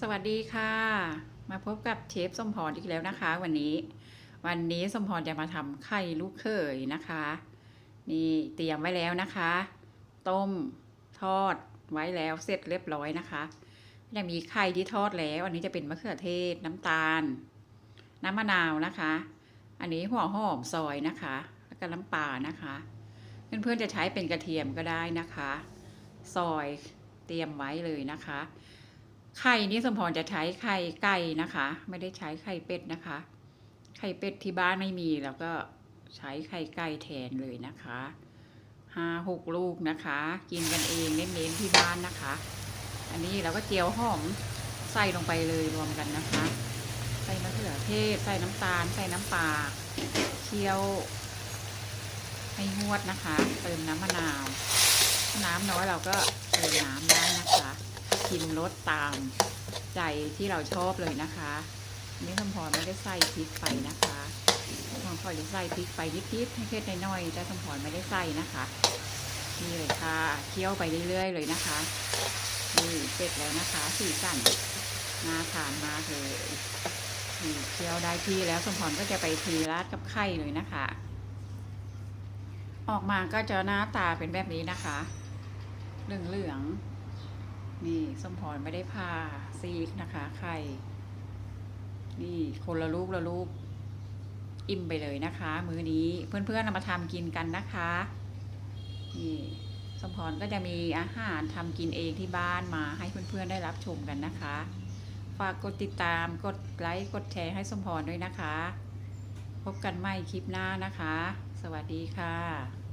สวัสดีค่ะ มาพบกับเชฟสมพรอีกแล้วนะคะ วันนี้ วันนี้สมพรจะมาทำไข่ลูกเขยนะคะ นี่เตรียมไว้แล้วนะคะ ต้มทอดไว้แล้วเสร็จเรียบร้อยนะคะยังมีไข่ที่ทอดแล้วอันนี้จะเป็นมะเขือเทศน้ำตาล น้ำมะนาวนะคะ อันนี้หัวหอมซอยนะคะ แล้วก็น้ำปลานะคะเพื่อนๆจะใช้เป็นกระเทียมก็ได้นะคะ ซอยเตรียมไว้เลยนะคะ ไข่นี่สมพรจะใช้ไข่ไก่นะคะ ไม่ได้ใช้ไข่เป็ดนะคะ ไข่เป็ดที่บ้านไม่มีแล้วก็ใช้ไข่ไก่แทนเลยนะคะห้าหกลูกนะคะ กินกันเองเน้นๆที่บ้านนะคะ อันนี้เราก็เจียวหอมใส่ลงไปเลยรวมกันนะคะ ใส่มะเขือเทศ ใส่น้ำตาล ใส่น้ำปลาเคี่ยวให้งวดนะคะ เติมน้ำมะนาว น้ำน้อยเราก็เติมน้ำได้นะคะ ชิมรสตามใจที่เราชอบเลยนะคะนี่คำพรไม่ได้ใส่พริกไปนะคะคำพรจะใส่พริกไปนิดๆให้เผ็ดน้อยๆแต่คำพรไม่ได้ใส่นะคะนี่เลยค่ะเคี่ยวไปเรื่อยๆเลยนะคะนี่เสร็จแล้วนะคะสีสันน่าทานมากเลยนี่เคี่ยวได้ที่แล้วสมพรก็จะไปทีราดกับไข่เลยนะคะ ออกมาก็จะหน้าตาเป็นแบบนี้นะคะเหลืองเหลืองๆ นี่สมพรไม่ได้ผ่าซีกนะคะ ไข่ นี่คนละลูกละลูก อิ่มไปเลยนะคะ มื้อนี้เพื่อนๆนำมาทำกินกันนะคะ นี่สมพรก็จะมีอาหารทำกินเองที่บ้านมาให้เพื่อนๆได้รับชมกันนะคะ ฝากกดติดตาม กดไลค์ กดแชร์ให้สมพรด้วยนะคะ พบกันใหม่คลิปหน้านะคะ สวัสดีค่ะ